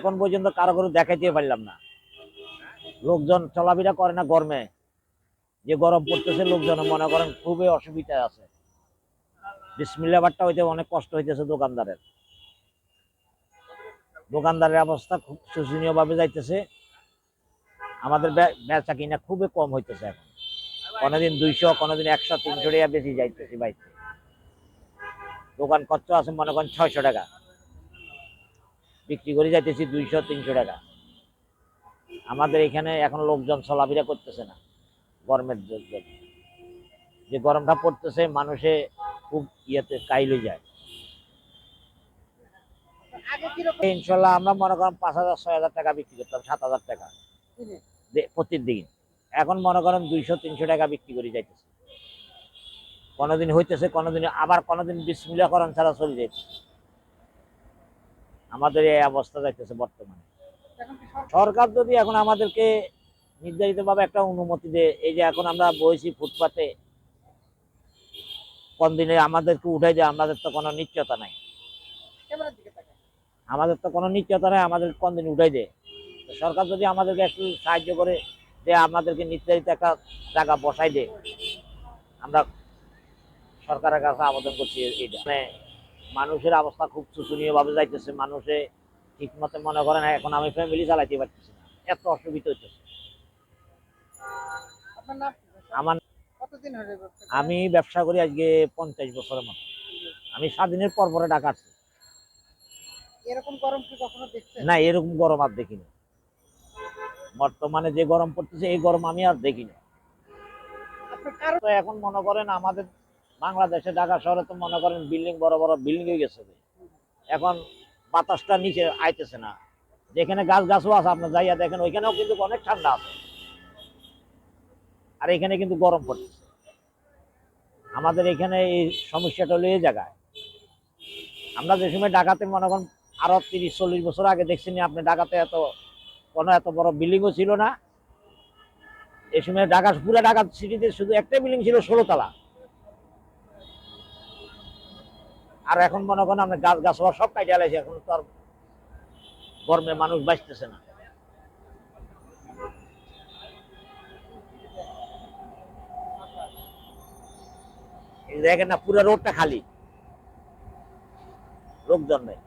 এখন পর্যন্ত কারও করে দেখাইতে পারলাম না। লোকজন চলাফেরা করে না গরমে। যে গরম পড়তেছে লোকজন মনে করেন খুবই অসুবিধায় আছে। বিসমিল্লা বারটা হইতে অনেক কষ্ট হইতেছে দোকানদারের। দোকানদারের অবস্থা খুব শোচনীয় ভাবে যাইতেছে। আমাদের বেচা কিনা খুবই কম হইতেছে এখন। কোনোদিন দুইশো, কোনোদিন একশো, তিনশো টাকা বেশি যাইতেছে বাইতে দোকান খরচ আছে মনে করেন ছয়শো টাকা। বিক্রি করে যাইতেছি দুইশো, তিনশো টাকা। আমাদের এখানে এখন লোকজন চলাফেরা করতেছে না গরমের জন্য যে গরমটা পড়তেছে, মানুষে খুব ইয়েতে কাইলে যায়। ইনশাল্লাহ আমরা মনে করেন পাঁচ হাজার, ছয় হাজার টাকা বিক্রি করতাম, সাত হাজার টাকা। দিনে? প্রতিদিন। এখন মনে করেন দুইশো, তিনশো টাকা বিক্রি করে যাইতেছে। কোনোদিন হইতেছে, কোনোদিন আবার কোনোদিন বিসমিল্লা করেন ছাড়া চলে যাইতেছে। আমাদের এই অবস্থা যাইতেছে বর্তমানে। সরকার যদি এখন আমাদেরকে নির্ধারিতভাবে একটা অনুমতি দেয় এই যে এখন আমরা বইছি ফুটপাতে কোন দিনে আমাদেরকে উঠাই দেয় আমাদের তো কোনো নিশ্চয়তা নাই। আমাদের তো কোনো নিশ্চয়তা নাই আমাদের কোন দিন উঠাই দেয়। সরকার যদি আমাদেরকে একটু সাহায্য করে যে আমাদেরকে নির্ধারিত একটা জায়গা বসাই দেয় আমরা সরকারের কাছে আবেদন করছি এইটা। মানে মানুষের অবস্থা খুব শোচনীয় ভাবে যাইতেছে মানুষে ঠিক মতো মনে করেন এখন আমি ফ্যামিলি চালাইতে পারতেছি না। এত অসুবিধা হইতেছে? আমার? আমি ব্যবসা করি আজকে পঞ্চাশ বছরের মতো। আমি স্বাধীনের পর পরে ঢাকা আসছি এরকম গরম কি কখনো দেখছেন? না এরকম গরম আর দেখিনি। বর্তমানে যে গরম পড়তেছে এই গরম আমি আর দেখিনি। এখন মনে করেন আমাদের বাংলাদেশে ঢাকা শহরে তো মনে করেন বিল্ডিং বড় বড় বিল্ডিং হয়ে গেছে এখন বাতাসটা নিচে আইতেছে না। যেখানে গাছ গাছও আছে, আপনি যাইয়া দেখেন, ওইখানেও কিন্তু অনেক ঠান্ডা আছে। আর এখানে কিন্তু গরম পড়তেছে। আমাদের এখানে এই সমস্যাটা হলো এই জায়গায়। আমরা যে সময় ঢাকাতে মনে করেন আরও তিরিশ, চল্লিশ বছর আগে দেখছেন আপনি, ঢাকাতে এত, কোনো এত বড় বিল্ডিংও ছিল না। এই সময় ঢাকা, পুরো ঢাকা সিটিতে শুধু একটাই বিল্ডিং ছিল ষোলো আর এখন মনে করেন আমরা গাছ গাছ সব কাটিয়ে আলাইছি, এখন তো আর গরমে মানুষ বাঁচতেছে না। দেখেন না, পুরো রোডটা খালি। লোকজন নেই।